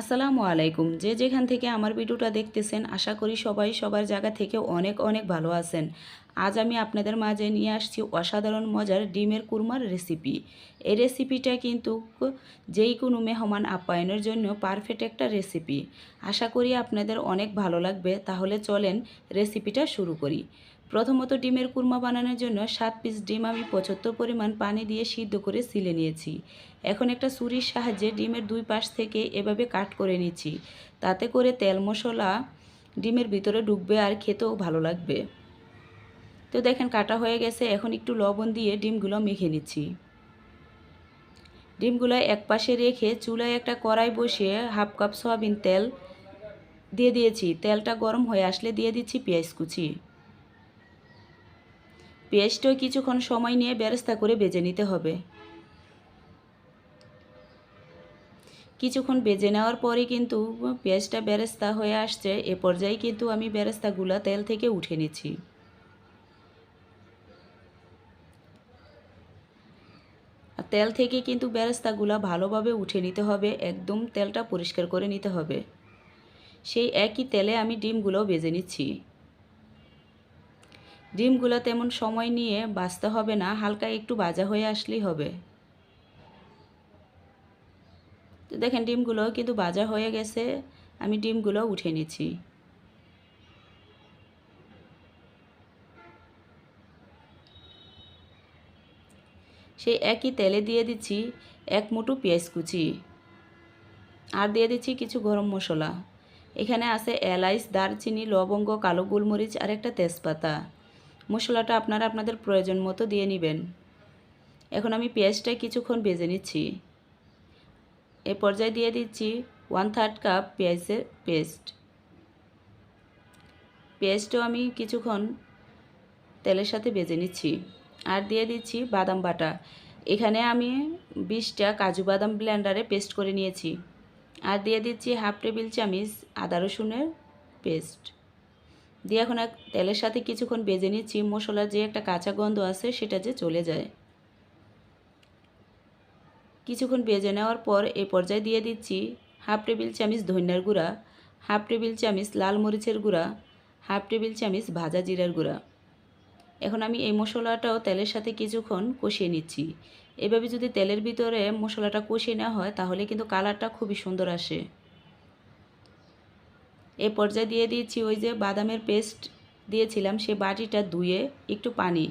আসসালামু আলাইকুম। যে যেখান থেকে আমার ভিডিওটা দেখতেছেন, আশা করি সবাই সবার জায়গা থেকে অনেক অনেক ভালো আছেন। আজ আমি আপনাদের মাঝে নিয়ে আসছি অসাধারণ মজার ডিমের কুরমার রেসিপি। এই রেসিপিটা কিন্তু যেই কোনো মেহমান আপ্যায়নের জন্য পারফেক্ট একটা রেসিপি। আশা করি আপনাদের অনেক ভালো লাগবে, তাহলে চলেন রেসিপিটা শুরু করি। প্রথমত ডিমের কুরমা বানানোর জন্য সাত পিস ডিম আমি পঁচাত্তর পরিমাণ পানি দিয়ে সিদ্ধ করে সিলে নিয়েছি। এখন একটা ছুরির সাহায্যে ডিমের দুই পাশ থেকে এভাবে কাট করে নিচ্ছি। তাতে করে তেল মশলা ডিমের ভিতরে ঢুকবে আর খেতেও ভালো লাগবে। তো দেখেন কাটা হয়ে গেছে, এখন একটু লবণ দিয়ে ডিমগুলো মেখে নিচ্ছি। ডিমগুলো এক পাশে রেখে চুলায় একটা কড়াই বসিয়ে হাফ কাপ সয়াবিন তেল দিয়ে দিয়েছি। তেলটা গরম হয়ে আসলে দিয়ে দিচ্ছি পেঁয়াজ কুচি। পেঁয়াজটাও কিছুক্ষণ সময় নিয়ে বেরেস্তা করে বেজে নিতে হবে। কিছুক্ষণ বেজে নেওয়ার পরে কিন্তু পেঁয়াজটা বেরেস্তা হয়ে আসছে, এ পর্যায়ে কিন্তু আমি বেরেস্তাগুলা তেল থেকে উঠে নিচ্ছি। তেল থেকে কিন্তু বেরেস্তাগুলা ভালোভাবে উঠে নিতে হবে, একদম তেলটা পরিষ্কার করে নিতে হবে। সেই একই তেলে আমি ডিমগুলোও বেজে নিচ্ছি। ডিমগুলো তেমন সময় নিয়ে বাঁচতে হবে না, হালকা একটু ভাজা হয়ে আসলেই হবে। তো দেখেন, ডিমগুলো কিন্তু ভাজা হয়ে গেছে, আমি ডিমগুলো উঠে নিচ্ছি। সেই একই তেলে দিয়ে দিচ্ছি এক মুঠো পেঁয়াজ কুচি আর দিয়ে দিচ্ছি কিছু গরম মশলা। এখানে আছে এলাইচ, দারচিনি, লবঙ্গ, কালো গোলমরিচ আর একটা তেজপাতা। মশলাটা আপনারা আপনাদের প্রয়োজন মতো দিয়ে নেবেন। এখন আমি পেঁয়াজটা কিছুক্ষণ ভেজে নিচ্ছি। এ পর্যায়ে দিয়ে দিচ্ছি ওয়ান থার্ড কাপ পেঁয়াজের পেস্ট। পেঁয়াজটাও আমি কিছুক্ষণ তেলের সাথে ভেজে নিচ্ছি। আর দিয়ে দিচ্ছি বাদাম বাটা। এখানে আমি বিশটা কাজু বাদাম ব্লেন্ডারে পেস্ট করে নিয়েছি। আর দিয়ে দিচ্ছি হাফ টেবিল চামিচ আদা রসুনের পেস্ট। দিয়ে এখন এক তেলের সাথে কিছুক্ষণ বেজে নিচ্ছি মশলার যে একটা কাঁচা গন্ধ আছে সেটা যে চলে যায়। কিছুক্ষণ বেজে নেওয়ার পর এ পর্যায়ে দিয়ে দিচ্ছি হাফ টেবিল চামিচ ধনিয়ার গুঁড়া, হাফ টেবিল চামিচ লাল মরিচের গুঁড়া, হাফ টেবিল চামিচ ভাজা জিরার গুঁড়া। এখন আমি এই মশলাটাও তেলের সাথে কিছুক্ষণ কষিয়ে নিচ্ছি। এভাবে যদি তেলের ভিতরে মশলাটা কষিয়ে নেওয়া হয় তাহলে কিন্তু কালারটা খুবই সুন্দর আসে। এ পর্যায়ে দিয়ে দিয়েছি ওই যে বাদামের পেস্ট দিয়েছিলাম, সে বাটিটা ধুয়ে একটু পানি।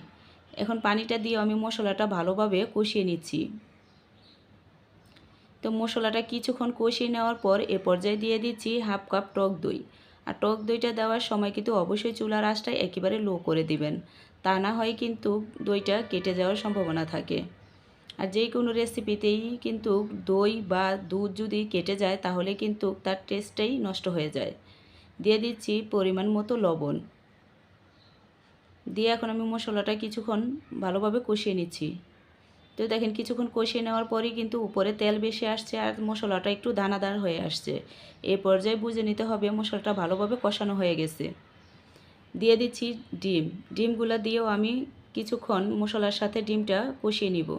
এখন পানিটা দিয়ে আমি মশলাটা ভালোভাবে কষিয়ে নিচ্ছি। তো মশলাটা কিছুক্ষণ কষিয়ে নেওয়ার পর এ পর্যায়ে দিয়ে দিচ্ছি হাফ কাপ টক দই। আর টক দইটা দেওয়ার সময় কিন্তু অবশ্যই চুলার আঁচটা একেবারে লো করে দিবেন। তা না হয় কিন্তু দইটা কেটে যাওয়ার সম্ভাবনা থাকে। আর যে কোনো রেসিপিতেই কিন্তু দই বা দুধ যদি কেটে যায়, তাহলে কিন্তু তার টেস্টটাই নষ্ট হয়ে যায়। দিয়ে দিচ্ছি পরিমাণ মতো লবণ। দিয়ে এখন আমি মশলাটা কিছুক্ষণ ভালোভাবে কষিয়ে নিচ্ছি। তো দেখেন কিছুক্ষণ কষিয়ে নেওয়ার পরেই কিন্তু উপরে তেল বেশি আসছে আর মশলাটা একটু দানাদার হয়ে আসছে। এই পর্যায়ে বুঝে নিতে হবে মশলাটা ভালোভাবে কষানো হয়ে গেছে। দিয়ে দিচ্ছি ডিম। ডিমগুলো দিয়েও আমি কিছুক্ষণ মশলার সাথে ডিমটা কষিয়ে নিব।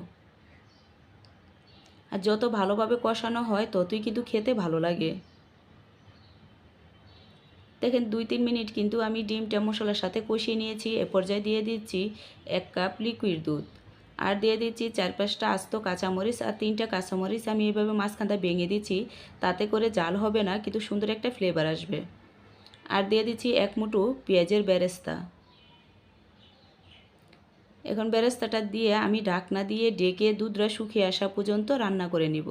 আর যত ভালোভাবে কষানো হয় ততই কিন্তু খেতে ভালো লাগে। দেখেন দুই তিন মিনিট কিন্তু আমি ডিমটা মশলার সাথে কষিয়ে নিয়েছি, এ পর্যায়ে দিয়ে দিচ্ছি এক কাপ লিকুইড দুধ। আর দিয়ে দিচ্ছি চার পাঁচটা আস্ত কাঁচামরিচ আর তিনটা কাঁচামরিচ আমি এভাবে মাঝখানটা ভেঙে দিচ্ছি, তাতে করে জাল হবে না, কিন্তু সুন্দর একটা ফ্লেভার আসবে। আর দিয়ে দিচ্ছি এক মুঠো পেঁয়াজের বেরেস্তা। এখন বেরেস্তাটা দিয়ে আমি ঢাকনা দিয়ে ডেকে দুধটা শুকিয়ে আসা পর্যন্ত রান্না করে নিব।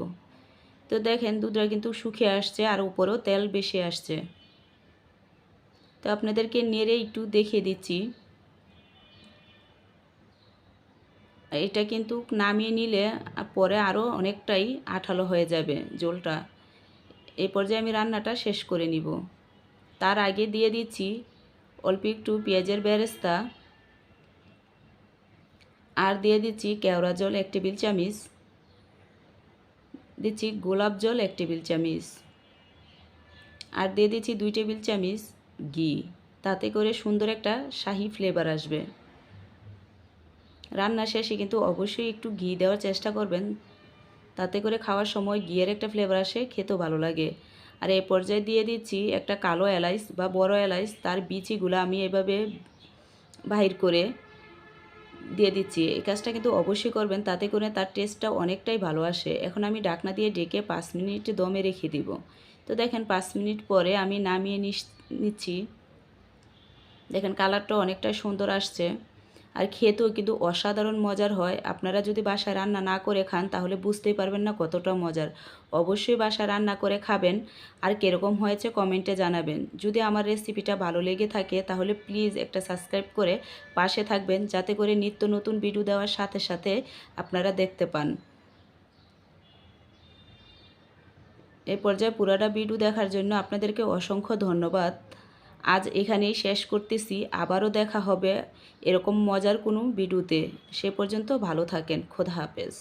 তো দেখেন দুধটা কিন্তু শুকিয়ে আসছে আর উপরেও তেল বেশি আসছে। তো আপনাদেরকে নেড়ে একটু দেখিয়ে দিচ্ছি। এটা কিন্তু নামিয়ে নিলে পরে আরও অনেকটাই আঠালো হয়ে যাবে জলটা। এই পর্যায়ে আমি রান্নাটা শেষ করে নিব। তার আগে দিয়ে দিচ্ছি অল্প একটু পেঁয়াজের বেরেস্তা। আর দিয়ে দিচ্ছি কেওড়া জল এক টেবিল চামিচ। দিচ্ছি গোলাপ জল এক টেবিল চামিচ। আর দিয়ে দিচ্ছি দুই টেবিল চামিচ ঘি। তাতে করে সুন্দর একটা শাহি ফ্লেভার আসবে। রান্না শেষে কিন্তু অবশ্যই একটু ঘি দেওয়ার চেষ্টা করবেন। তাতে করে খাওয়ার সময় ঘিয়ের একটা ফ্লেভার আসে, খেতেও ভালো লাগে। আর এ পর্যায়ে দিয়ে দিচ্ছি একটা কালো এলাচ বা বড় এলাচ তার বিচিগুলো আমি এভাবে বাহির করে দিয়ে দিচ্ছি। এই কাজটা কিন্তু অবশ্যই করবেন, তাতে করে তার টেস্টটা অনেকটাই ভালো আসে। এখন আমি ডাকনা দিয়ে ডেকে পাঁচ মিনিট দমে রেখে দিব। তো দেখেন, পাঁচ মিনিট পরে আমি নামিয়ে নিচ্ছি দেখেন কালারটা অনেকটাই সুন্দর আসছে। আর খেতেও কিন্তু অসাধারণ মজার হয়। আপনারা যদি বাসায় রান্না না করে খান, তাহলে বুঝতেই পারবেন না কতটা মজার। অবশ্যই বাসায় রান্না করে খাবেন। আর কীরকম হয়েছে কমেন্টে জানাবেন। যদি আমার রেসিপিটা ভালো লেগে থাকে, তাহলে প্লিজ একটা সাবস্ক্রাইব করে পাশে থাকবেন, যাতে করে নিত্য নতুন ভিডিও দেওয়ার সাথে সাথে আপনারা দেখতে পান। এই পর্যায়ে পুরাটা ভিডিও দেখার জন্য আপনাদেরকে অসংখ্য ধন্যবাদ। আজ এখানেই শেষ করতেছি। আবারও দেখা হবে এরকম মজার কোনো ভিডিওতে। সে পর্যন্ত ভালো থাকেন। খোদা হাফেজ।